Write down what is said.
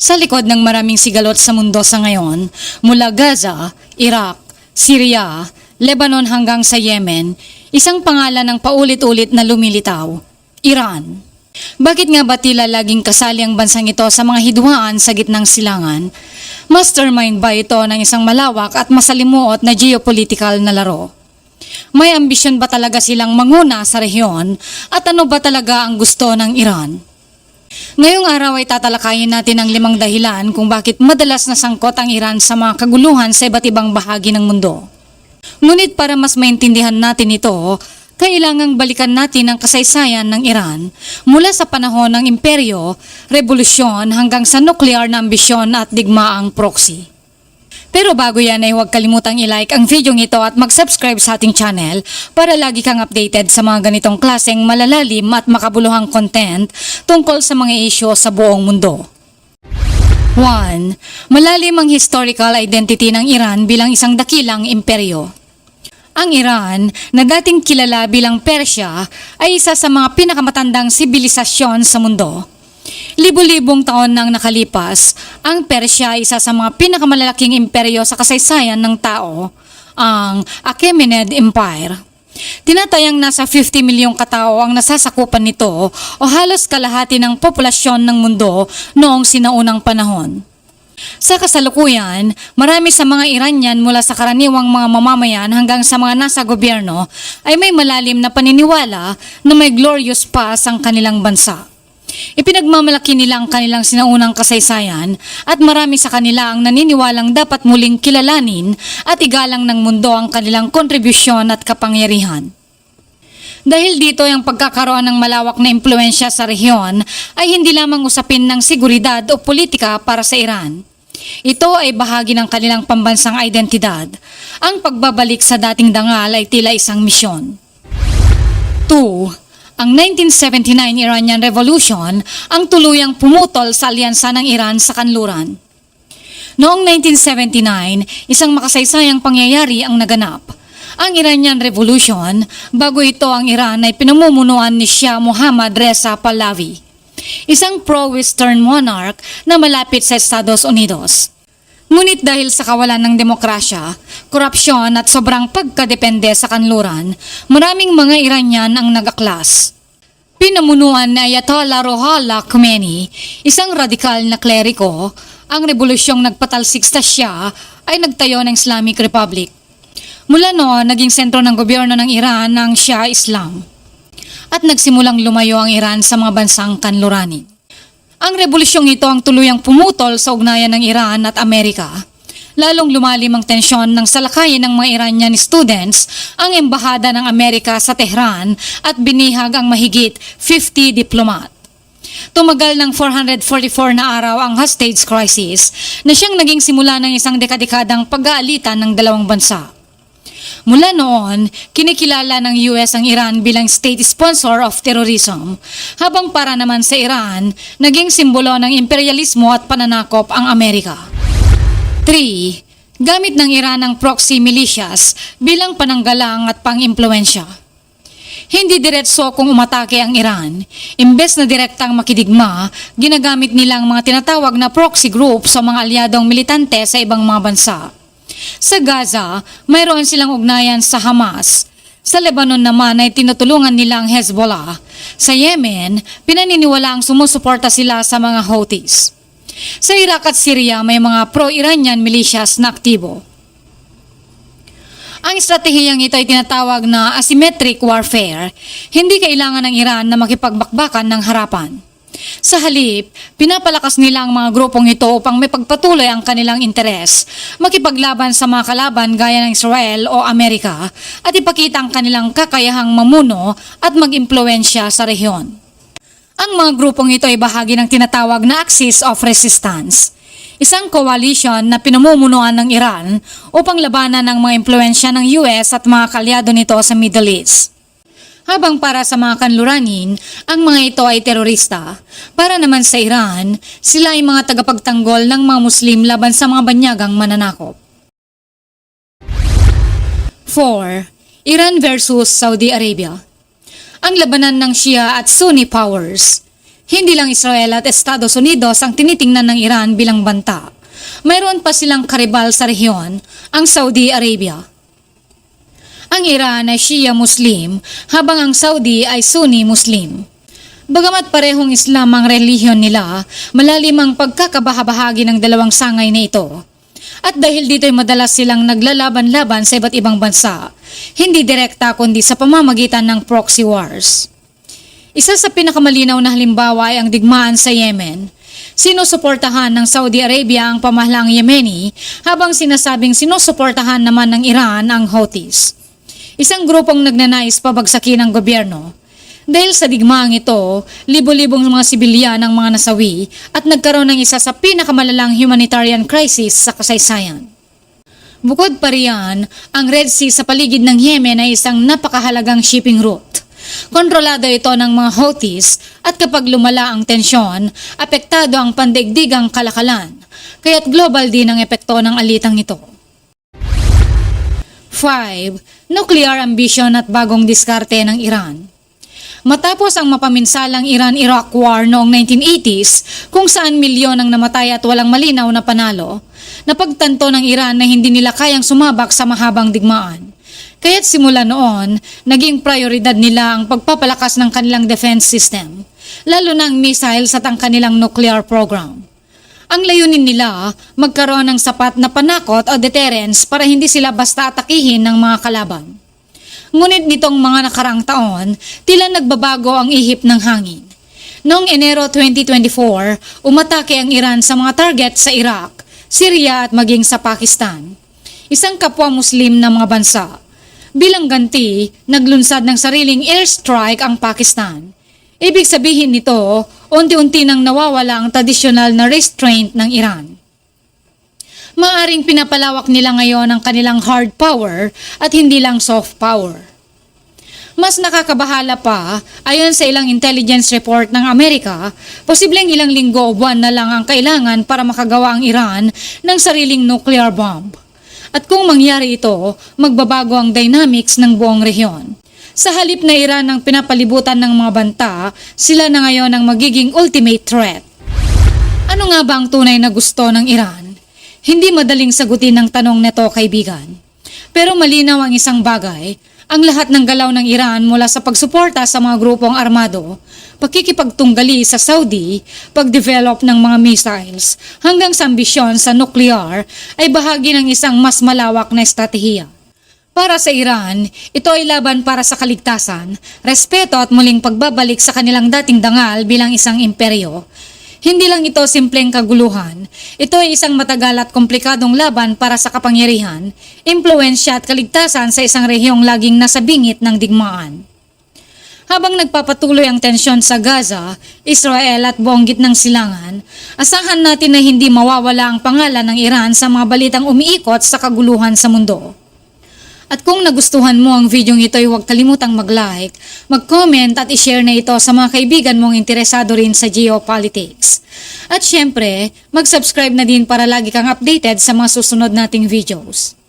Sa likod ng maraming sigalot sa mundo sa ngayon, mula Gaza, Iraq, Syria, Lebanon hanggang sa Yemen, isang pangalan ng paulit-ulit na lumilitaw, Iran. Bakit nga ba tila laging kasali ang bansang ito sa mga hidwaan sa gitnang silangan? Mastermind ba ito ng isang malawak at masalimuot na geopolitical na laro? May ambisyon ba talaga silang manguna sa rehiyon at ano ba talaga ang gusto ng Iran? Ngayong araw ay tatalakayin natin ang limang dahilan kung bakit madalas nasangkot ang Iran sa mga kaguluhan sa iba't ibang bahagi ng mundo. Ngunit para mas maintindihan natin ito, kailangang balikan natin ang kasaysayan ng Iran mula sa panahon ng imperyo, revolusyon hanggang sa nuklear na ambisyon at digmaang proxy. Pero bago yan ay huwag kalimutang i-like ang video ito at mag-subscribe sa ating channel para lagi kang updated sa mga ganitong klaseng malalalim at makabuluhang content tungkol sa mga isyo sa buong mundo. 1. Malalim ang historical identity ng Iran bilang isang dakilang imperyo. Ang Iran, na dating kilala bilang Persya, ay isa sa mga pinakamatandang sibilisasyon sa mundo. Libu-libong taon nang nakalipas, ang Persya ay isa sa mga pinakamalalaking imperyo sa kasaysayan ng tao, ang Achaemenid Empire. Tinatayang nasa 50 milyong katao ang nasasakupan nito o halos kalahati ng populasyon ng mundo noong sinaunang panahon. Sa kasalukuyan, marami sa mga Iranian mula sa karaniwang mga mamamayan hanggang sa mga nasa gobyerno ay may malalim na paniniwala na may glorious past ang kanilang bansa. Ipinagmamalaki nila ang kanilang sinaunang kasaysayan at marami sa kanila ang naniniwalang dapat muling kilalanin at igalang ng mundo ang kanilang kontribusyon at kapangyarihan. Dahil dito ang pagkakaroon ng malawak na impluensya sa rehiyon ay hindi lamang usapin ng seguridad o politika para sa Iran. Ito ay bahagi ng kanilang pambansang identidad. Ang pagbabalik sa dating dangal ay tila isang misyon. 2 ang 1979 Iranian Revolution ang tuluyang pumutol sa alyansa ng Iran sa kanluran. Noong 1979, isang makasaysayang pangyayari ang naganap. Ang Iranian Revolution, bago ito ang Iran ay pinamumunuan ni Shah Muhammad Reza Pahlavi, isang pro-Western monarch na malapit sa Estados Unidos. Ngunit dahil sa kawalan ng demokrasya, korupsyon at sobrang pagkadepende sa kanluran, maraming mga Iranian ang nagaklas. Pinamunuan ni Ayatollah Ruhollah Khomeini, isang radikal na kleriko, ang revolusyong nagpatalsik sa siya ay nagtayo ng Islamic Republic. Mula noon, naging sentro ng gobyerno ng Iran ang Shia Islam. At nagsimulang lumayo ang Iran sa mga bansang kanluranin. Ang revolusyong ito ang tuluyang pumutol sa ugnayan ng Iran at Amerika. Lalong lumalim ang tensyon ng salakayin ng mga Iranian students ang embahada ng Amerika sa Tehran at binihag ang mahigit 50 diplomat. Tumagal ng 444 na araw ang hostage crisis na siyang naging simula ng isang dekadekadang pag-aalitan ng dalawang bansa. Mula noon, kinikilala ng US ang Iran bilang state sponsor of terrorism, habang para naman sa Iran, naging simbolo ng imperialismo at pananakop ang Amerika. 3. Gamit ng Iran ang proxy militias bilang pananggalang at pang-impluensya. Hindi diretso kung umatake ang Iran. Imbes na direktang makidigma, ginagamit nilang mga tinatawag na proxy group sa mga alyadong militante sa ibang mga bansa. Sa Gaza, mayroon silang ugnayan sa Hamas. Sa Lebanon naman ay tinutulungan nila ang Hezbollah. Sa Yemen, pinaniniwala ang sumusuporta sila sa mga Houthis. Sa Iraq at Syria may mga pro-Iranian militias na aktibo. Ang estratehiyang ito ay tinatawag na asymmetric warfare. Hindi kailangan ng Iran na makipagbakbakan ng harapan. Sa halip, pinapalakas nila ang mga grupong ito upang may pagpatuloy ang kanilang interes, makipaglaban sa mga kalaban gaya ng Israel o Amerika at ipakita ang kanilang kakayahang mamuno at mag-impluensya sa rehiyon. Ang mga grupong ito ay bahagi ng tinatawag na Axis of Resistance, isang coalition na pinamumunuan ng Iran upang labanan ang mga impluensya ng US at mga kalyado nito sa Middle East. Habang para sa mga kanluranin, ang mga ito ay terorista. Para naman sa Iran, sila ay mga tagapagtanggol ng mga Muslim laban sa mga banyagang mananakop. 4. Iran versus Saudi Arabia Ang labanan ng Shia at Sunni powers Hindi lang Israel at Estados Unidos ang tinitingnan ng Iran bilang banta. Mayroon pa silang karibal sa rehiyon, ang Saudi Arabia. Ang Iran ay Shia Muslim, habang ang Saudi ay Sunni Muslim. Bagamat parehong Islam ang relihiyon nila, malalim ang pagkakabahabahagi ng dalawang sangay na ito. At dahil dito'y madalas silang naglalaban-laban sa iba't ibang bansa, hindi direkta kundi sa pamamagitan ng proxy wars. Isa sa pinakamalinaw na halimbawa ay ang digmaan sa Yemen. Sinusuportahan ng Saudi Arabia ang pamahlang Yemeni habang sinasabing sinusuportahan naman ng Iran ang Houthis. Isang grupong nagnanais pabagsakin ang gobyerno. Dahil sa digmaang ito, libo-libong mga sibilyan ang mga nasawi at nagkaroon ng isa sa pinakamalalang humanitarian crisis sa kasaysayan. Bukod pa riyan, ang Red Sea sa paligid ng Yemen ay isang napakahalagang shipping route. Kontrolado ito ng mga Houthis at kapag lumala ang tensyon, apektado ang pandaigdigang kalakalan, kaya't global din ang epekto ng alitang ito. 5. Nuclear ambition at bagong diskarte ng Iran. Matapos ang mapaminsalang Iran-Iraq War noong 1980s, kung saan milyon ang namatay at walang malinaw na panalo, napagtanto ng Iran na hindi nila kayang sumabak sa mahabang digmaan. Kaya't simula noon, naging prioridad nila ang pagpapalakas ng kanilang defense system, lalo na ang missiles at ang kanilang nuclear program. Ang layunin nila, magkaroon ng sapat na panakot o deterrence para hindi sila basta atakihin ng mga kalaban. Ngunit nitong mga nakaraang taon, tila nagbabago ang ihip ng hangin. Noong Enero 2024, umatake ang Iran sa mga target sa Iraq, Syria at maging sa Pakistan. Isang kapwa Muslim na mga bansa. Bilang ganti, naglunsad ng sariling airstrike ang Pakistan. Ibig sabihin nito, unti-unti nang nawawala ang tradisyonal na restraint ng Iran. Maaring pinapalawak nila ngayon ang kanilang hard power at hindi lang soft power. Mas nakakabahala pa, ayon sa ilang intelligence report ng Amerika, posibleng ilang linggo o buwan na lang ang kailangan para makagawa ang Iran ng sariling nuclear bomb. At kung mangyari ito, magbabago ang dynamics ng buong rehiyon. Sa halip na Iran ang pinapalibutan ng mga banta, sila na ngayon ang magiging ultimate threat. Ano nga ba ang tunay na gusto ng Iran? Hindi madaling sagutin ang tanong nito, kaibigan. Pero malinaw ang isang bagay, ang lahat ng galaw ng Iran mula sa pagsuporta sa mga grupong armado, pakikipagtunggali sa Saudi, pagdevelop ng mga missiles, hanggang sa ambisyon sa nuklear ay bahagi ng isang mas malawak na estratehiya. Para sa Iran, ito ay laban para sa kaligtasan, respeto at muling pagbabalik sa kanilang dating dangal bilang isang imperyo. Hindi lang ito simpleng kaguluhan, ito ay isang matagal at komplikadong laban para sa kapangyarihan, impluensya at kaligtasan sa isang rehiyong laging nasa bingit ng digmaan. Habang nagpapatuloy ang tensyon sa Gaza, Israel at buong gitnang silangan, asahan natin na hindi mawawala ang pangalan ng Iran sa mga balitang umiikot sa kaguluhan sa mundo. At kung nagustuhan mo ang video ito ay huwag kalimutang mag-like, mag-comment at i-share na ito sa mga kaibigan mong interesado rin sa geopolitics. At syempre, mag-subscribe na din para lagi kang updated sa mga susunod nating videos.